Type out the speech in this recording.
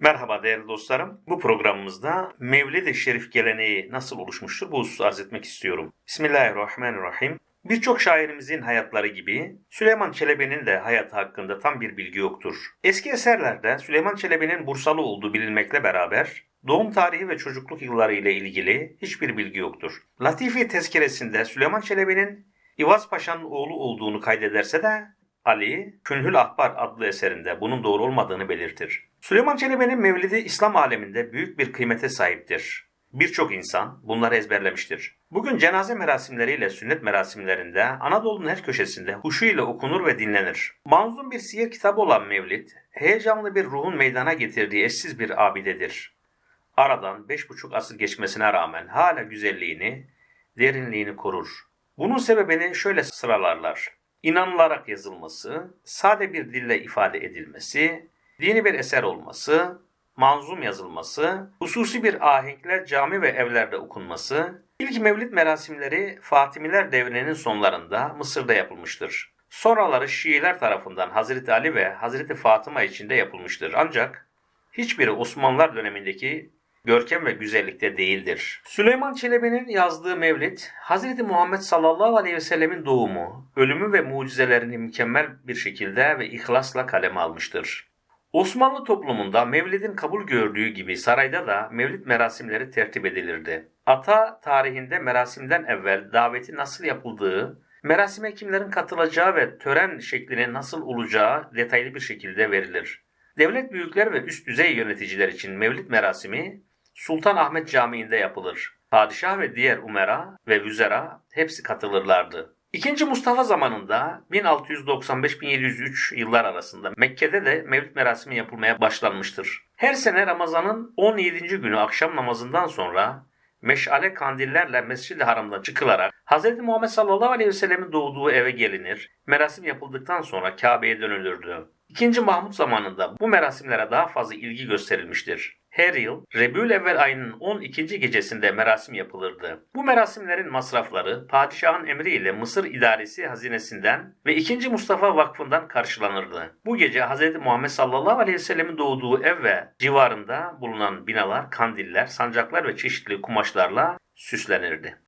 Merhaba değerli dostlarım. Bu programımızda Mevlid-i Şerif geleneği nasıl oluşmuştur bu hususu arz etmek istiyorum. Bismillahirrahmanirrahim. Birçok şairimizin hayatları gibi Süleyman Çelebi'nin de hayatı hakkında tam bir bilgi yoktur. Eski eserlerde Süleyman Çelebi'nin Bursalı olduğu bilinmekle beraber doğum tarihi ve çocukluk yılları ile ilgili hiçbir bilgi yoktur. Latifi tezkeresinde Süleyman Çelebi'nin İvaz Paşa'nın oğlu olduğunu kaydederse de Ali, Künhül Ahbar adlı eserinde bunun doğru olmadığını belirtir. Süleyman Çelebi'nin mevlidi İslam aleminde büyük bir kıymete sahiptir. Birçok insan bunları ezberlemiştir. Bugün cenaze merasimleriyle sünnet merasimlerinde Anadolu'nun her köşesinde huşu ile okunur ve dinlenir. Manzum bir siyer kitabı olan Mevlid, heyecanlı bir ruhun meydana getirdiği eşsiz bir abidedir. Aradan beş buçuk asır geçmesine rağmen hala güzelliğini, derinliğini korur. Bunun sebebini şöyle sıralarlar. İnanılarak yazılması, sade bir dille ifade edilmesi, dini bir eser olması, manzum yazılması, hususi bir ahenkle cami ve evlerde okunması, ilk mevlid merasimleri Fatimiler devrinin sonlarında Mısır'da yapılmıştır. Sonraları Şiiler tarafından Hazreti Ali ve Hazreti Fatıma için de yapılmıştır. Ancak hiçbiri Osmanlılar dönemindeki görkem ve güzellikte değildir. Süleyman Çelebi'nin yazdığı Mevlid, Hz. Muhammed sallallahu aleyhi ve sellemin doğumu, ölümü ve mucizelerini mükemmel bir şekilde ve ihlasla kaleme almıştır. Osmanlı toplumunda Mevlid'in kabul gördüğü gibi sarayda da Mevlid merasimleri tertip edilirdi. Ata tarihinde merasimden evvel daveti nasıl yapıldığı, merasime kimlerin katılacağı ve tören şeklinin nasıl olacağı detaylı bir şekilde verilir. Devlet büyükler ve üst düzey yöneticiler için Mevlid merasimi Sultan Ahmet Camii'nde yapılır. Padişah ve diğer umera ve vüzera hepsi katılırlardı. İkinci Mustafa zamanında 1695-1703 yıllar arasında Mekke'de de Mevlid merasimi yapılmaya başlanmıştır. Her sene Ramazan'ın 17. günü akşam namazından sonra meşale kandillerle Mescid-i Haram'dan çıkılarak Hz. Muhammed sallallahu aleyhi ve sellemin doğduğu eve gelinir. Merasim yapıldıktan sonra Kabe'ye dönülürdü. İkinci Mahmut zamanında bu merasimlere daha fazla ilgi gösterilmiştir. Her yıl Rebül Evvel ayının 12. gecesinde merasim yapılırdı. Bu merasimlerin masrafları padişahın emriyle Mısır idaresi hazinesinden ve 2. Mustafa Vakfı'ndan karşılanırdı. Bu gece Hz. Muhammed sallallahu aleyhi ve sellemin doğduğu ev ve civarında bulunan binalar, kandiller, sancaklar ve çeşitli kumaşlarla süslenirdi.